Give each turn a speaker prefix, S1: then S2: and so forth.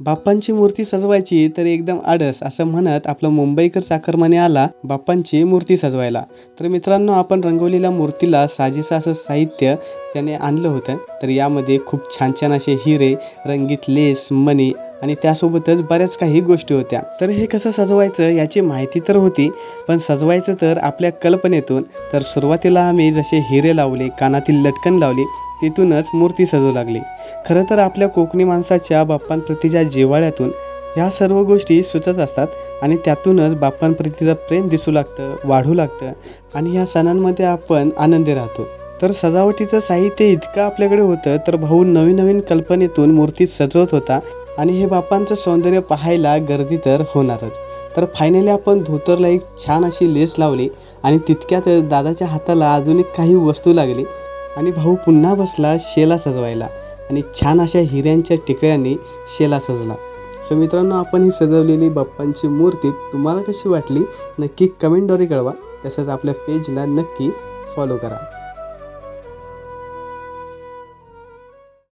S1: बाप्पांची मूर्ती सजवायची तर एकदम आडस असं म्हणत आपला मुंबईकर चाकरमाने आला बाप्पांची मूर्ती सजवायला. तर मित्रांनो आपण रंगवलेल्या मूर्तीला साजेसं असं साहित्य त्याने आणलं होतं. तर यामध्ये खूप छान छान असे हिरे रंगीत लेस मणी आणि त्यासोबतच बऱ्याच काही गोष्टी होत्या. तर हे कसं सजवायचं याची माहिती तर होती पण सजवायचं तर आपल्या कल्पनेतून. तर सुरुवातीला आम्ही जसे हिरे लावले कानातील लटकन लावली तिथूनच मूर्ती सजवू लागली. खरं तर आपल्या कोकणी माणसाच्या बाप्पांप्रतीच्या जिव्हाळ्यातून ह्या सर्व गोष्टी सुचत असतात आणि त्यातूनच बाप्पांप्रतीचं प्रेम दिसू लागतं वाढू लागतं आणि ह्या सणांमध्ये आपण आनंदी राहतो. तर सजावटीचं साहित्य इतकं आपल्याकडे होतं तर भाऊ नवीन नवीन कल्पनेतून मूर्ती सजवत होता आणि हे बाप्पांचं सौंदर्य पाहायला गर्दी तर होणारच. तर फायनली आपण धोतरला एक छान अशी लेस लावली आणि तितक्यात दादाच्या हाताला अजून एक काही वस्तू लागली. आणि भाऊ पुन्हा बसला शेला सजवायला आणि छान अशा हिऱ्यांच्या टिकळ्यांनी शेला सजला. सो मित्रांनो आपण ही सजवलेली बाप्पांची मूर्ती तुम्हाला कशी वाटली नक्की कमेंटद्वारे कळवा. तसंच आपल्या पेजला नक्की फॉलो करा.